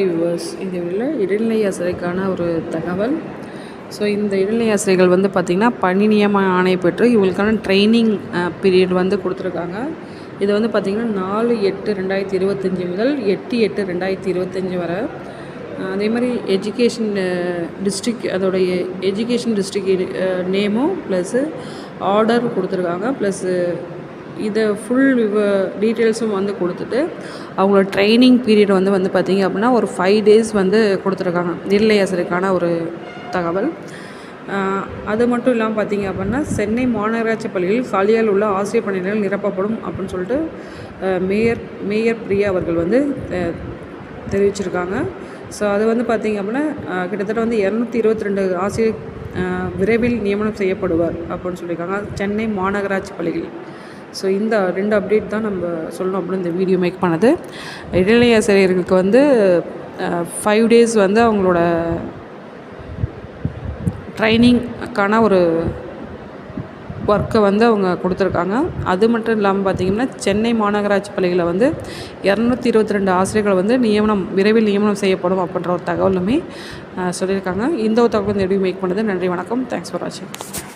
Viewers viewers இந்த வீடியோவில் இடைநிலை ஆசிரியக்கான ஒரு தகவல். ஸோ இந்த இடைநிலை ஆசிரியர்கள் வந்து பார்த்திங்கன்னா பணி நியமன ஆணை பெற்று இவங்களுக்கான ட்ரைனிங் பீரியட் வந்து கொடுத்துருக்காங்க. இது வந்து பார்த்திங்கன்னா நாலு எட்டு ரெண்டாயிரத்தி இருபத்தஞ்சி முதல் எட்டு எட்டு ரெண்டாயிரத்தி இருபத்தஞ்சி வரை. அதே மாதிரி எஜுகேஷன் டிஸ்ட்ரிக் அதோடைய எஜுகேஷன் டிஸ்ட்ரிக் நேமும் ப்ளஸ்ஸு ஆர்டர் கொடுத்துருக்காங்க. ப்ளஸ்ஸு இதை ஃபுல் விவ டீட்டெயில்ஸும் வந்து கொடுத்துட்டு அவங்களோட ட்ரைனிங் பீரியட் வந்து வந்து பார்த்திங்க அப்படின்னா ஒரு ஃபைவ் டேஸ் வந்து கொடுத்துருக்காங்க. நெல்லை ஒரு தகவல். அது மட்டும் இல்லாமல் பார்த்தீங்க அப்படின்னா சென்னை மாநகராட்சி பள்ளியில் காலியால் உள்ள ஆசிரியர் பணியிடங்கள் நிரப்பப்படும் அப்படின்னு சொல்லிட்டு மேயர் மேயர் பிரியா அவர்கள் வந்து தெரிவிச்சிருக்காங்க. ஸோ அது வந்து பார்த்திங்க அப்படின்னா கிட்டத்தட்ட வந்து இரநூத்தி இருபத்தி ரெண்டு ஆசிரியர் விரைவில் நியமனம் செய்யப்படுவார் அப்படின்னு சொல்லியிருக்காங்க. சென்னை மாநகராட்சி பள்ளிகள் ஸோ இந்த ரெண்டு அப்டேட் தான் நம்ம சொல்லணும் அப்படின்னு இந்த வீடியோ மேக் பண்ணது. இடைநிலை ஆசிரியர்களுக்கு வந்து ஃபைவ் டேஸ் வந்து அவங்களோட ட்ரைனிங்க்கான ஒரு ஒர்க்கை வந்து அவங்க கொடுத்துருக்காங்க. அது மட்டும் இல்லாமல் பார்த்திங்கன்னா சென்னை மாநகராட்சி பள்ளிகளில் வந்து இரநூத்தி இருபத்தி ரெண்டு ஆசிரியர்கள் வந்து நியமனம் விரைவில் நியமனம் செய்யப்படும் அப்படின்ற ஒரு தகவலுமே சொல்லியிருக்காங்க. இந்த ஒரு தகவல் இந்த வீடியோ மேக் பண்ணது. நன்றி வணக்கம். தேங்க்ஸ் ஃபார் வாட்சிங்